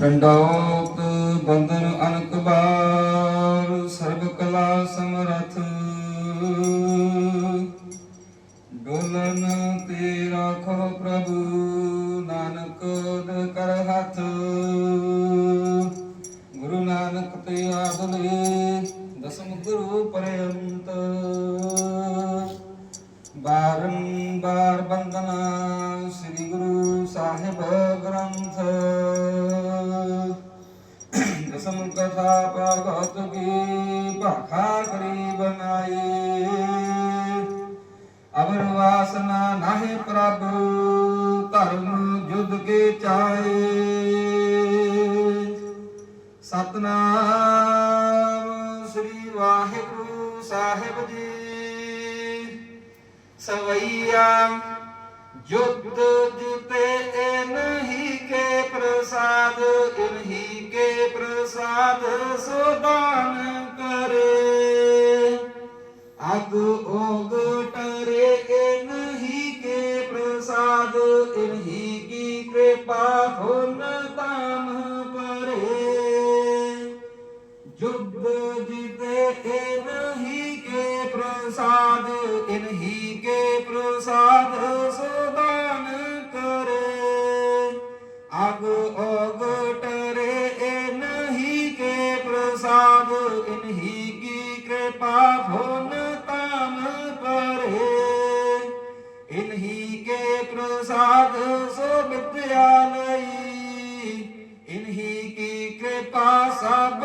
ਡੰਡੌਤ ਬੰਦਨ ਅਨਕ ਬਾਰ, ਸਰਬ ਕਲਾ ਸਮਰਥ। ਡੋਲਨ ਤੇ ਰਾਖੋ ਪ੍ਰਭੂ, ਨਾਨਕ ਕਰ ਹੱਥ। ਗੁਰੂ ਨਾਨਕ ਤੇ ਆਦਲੇ ਦਸਮ ਗੁਰੂ ਪਰਯੰਤ। ਬਾਰੰਬਾਰ ਬੰਦਨਾ ਸ੍ਰੀ ਗੁਰੂ ਸਾਹਿਬ ਗ੍ਰੰਥ। ਦਸਮ ਕਥਾ ਭਗਤ ਕੀ ਭਾਖਾ ਕਰੀ ਬਨਾਈ ਅਵਰ ਵਾਸਨਾ ਨਾਹਿ ਪ੍ਰਭ ਧਰਮ ਜੁਦ ਕੇ ਚਾਏ ਸਤਨਾਮ ਸ੍ਰੀ ਵਾਹਿਗੁਰੂ ਸਾਹਿਬ ਜੀ ਸਵਈਆ ਜੁਦ ਜੁਤੇ ਇਨਹੀ ਕੇ ਪ੍ਰਸਾਦ ਇਨਹੀ ਕੇ ਪ੍ਰਸਾਦ ਸੁਦਾਨ ਕਰੇ। ਅਗ ਓਗ ਟਰੇ ਇਨਹੀ ਕੇ ਪ੍ਰਸਾਦ ਇਨਹੀ ਕੀ ਕਿਰਪਾ ਹੁਨ ਤਾਮ ਪਰੇ ਜੁਗ ਜਿਤੇ ਇਨਹੀ ਕੇ ਪ੍ਰਸਾਦ ਇਨਹੀ ਕੇ ਪ੍ਰਸਾਦ ਸੁਦਾਨ ਕਰੇ। ਅਗ ਪ੍ਰਸਾਦ ਇਨਹੀ ਕੀ ਕਿਰਪਾ ਭੁਨ ਤਾਮ ਪਰੇ ਇਨਹੀ ਕੇ ਪ੍ਰਸਾਦ ਸੋ ਵਿਦਿਆ ਲਈ। ਇਨਹੀ ਕੀ ਕਿਰਪਾ ਸਭ